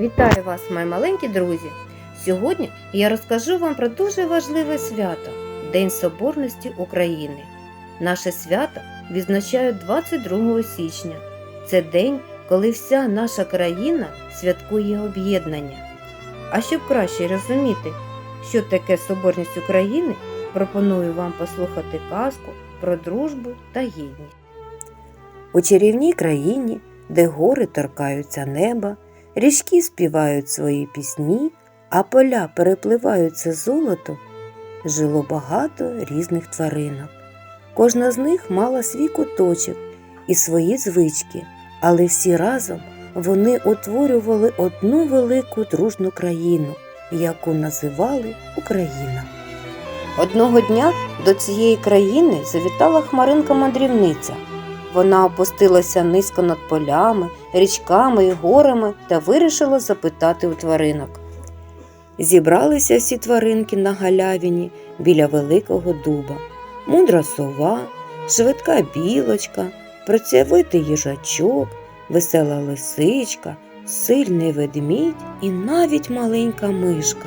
Вітаю вас, мої маленькі друзі! Сьогодні я розкажу вам про дуже важливе свято День Соборності України. Наше свято відзначають 22 січня. Це день, коли вся наша країна святкує об'єднання. А щоб краще розуміти, що таке Соборність України, пропоную вам послухати казку про дружбу та єдність. У чарівній країні, де гори торкаються неба, річки співають свої пісні, а поля перепливаються золотом, жило багато різних тваринок. Кожна з них мала свій куточок і свої звички, але всі разом вони утворювали одну велику дружну країну, яку називали Україна. Одного дня до цієї країни завітала хмаринка-мандрівниця. Вона опустилася низько над полями, річками і горами та вирішила запитати у тваринок. Зібралися всі тваринки на галявині біля великого дуба. Мудра сова, швидка білочка, працьовитий їжачок, весела лисичка, сильний ведмідь і навіть маленька мишка.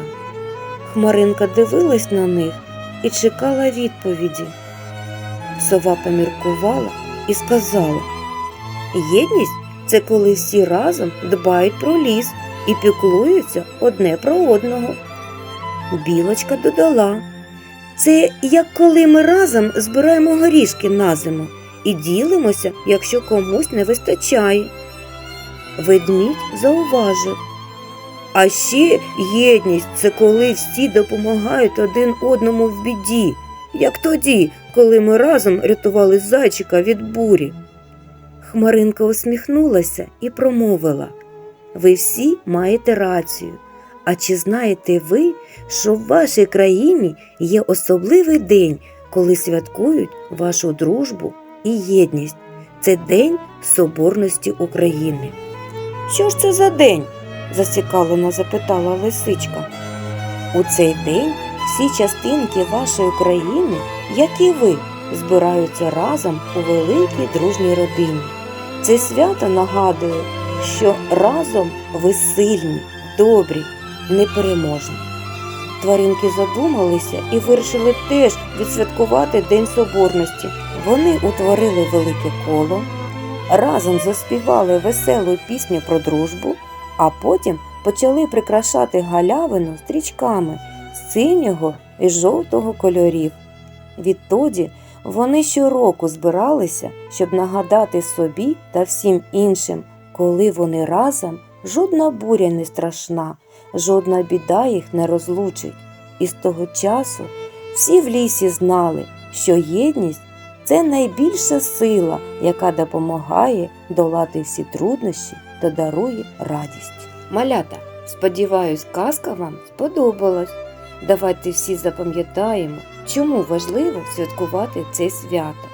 Хмаринка дивилась на них і чекала відповіді. Сова поміркувала і сказала: Єдність це коли всі разом дбають про ліс і піклуються одне про одного. Білочка додала: Це як коли ми разом збираємо горішки на зиму і ділимося, якщо комусь не вистачає. Ведмідь зауважив. А ще єдність це коли всі допомагають один одному в біді, як тоді, коли ми разом рятували зайчика від бурі. Хмаринка усміхнулася і промовила Ви всі маєте рацію. А чи знаєте ви, що в вашій країні є особливий день, коли святкують вашу дружбу і єдність? Це День Соборності України. Що ж це за день? зацікавлено запитала лисичка. У цей день всі частинки вашої країни, як і ви, збираються разом у великій дружній родині. Це свято нагадує, що разом ви сильні, добрі, непереможні. Тваринки задумалися і вирішили теж відсвяткувати День Соборності. Вони утворили велике коло, разом заспівали веселу пісню про дружбу, а потім почали прикрашати галявину стрічками синього і жовтого кольорів. Відтоді вони щороку збиралися, щоб нагадати собі та всім іншим, коли вони разом жодна буря не страшна, жодна біда їх не розлучить. І з того часу всі в лісі знали, що єдність це найбільша сила, яка допомагає долати всі труднощі та дарує радість. Малята, сподіваюсь, казка вам сподобалась. Давайте всі запам'ятаємо, чому важливо святкувати це свято.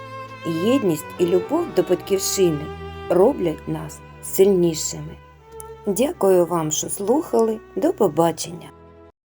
Єдність і любов до батьківщини роблять нас сильнішими. Дякую вам, що слухали. До побачення!